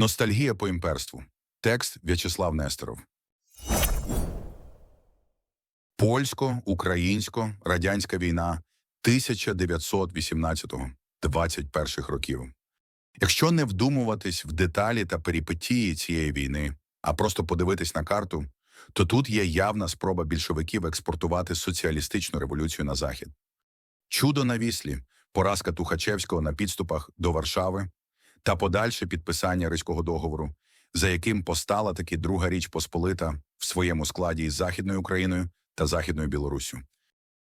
Ностальгія по імперству. Текст В'ячеслав Несторов. Польсько-українсько-радянська війна 1918-21 років. Якщо не вдумуватись в деталі та перипетії цієї війни, а просто подивитись на карту, то тут є явна спроба більшовиків експортувати соціалістичну революцію на захід. Чудо на віслі, поразка Тухачевського на підступах до Варшави та подальше підписання Ризького договору, за яким постала таки друга річ Посполита в своєму складі із Західною Україною та Західною Білоруссю.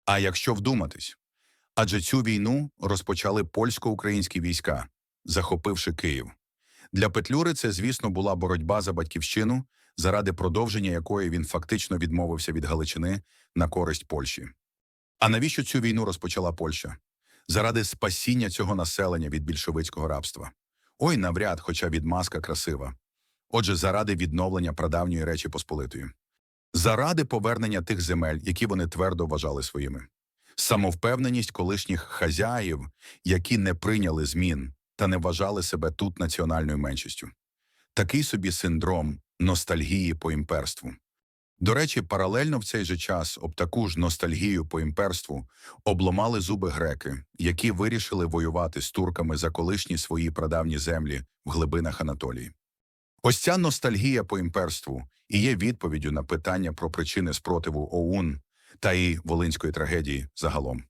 А якщо вдуматись, адже цю війну розпочали польсько-українські війська, захопивши Київ. Для Петлюри це, звісно, була боротьба за батьківщину, заради продовження якої він фактично відмовився від Галичини на користь Польщі. А навіщо цю війну розпочала Польща? Заради спасіння цього населення від більшовицького рабства. Ой, навряд, хоча відмазка красива. Отже, заради відновлення прадавньої Речі Посполитої. Заради повернення тих земель, які вони твердо вважали своїми. Самовпевненість колишніх хазяїв, які не прийняли змін та не вважали себе тут національною меншістю. Такий собі синдром ностальгії по імперству. До речі, паралельно в цей же час об таку ж ностальгію по імперству обломали зуби греки, які вирішили воювати з турками за колишні свої прадавні землі в глибинах Анатолії. Ось ця ностальгія по імперству і є відповіддю на питання про причини спротиву ОУН та і волинської трагедії загалом.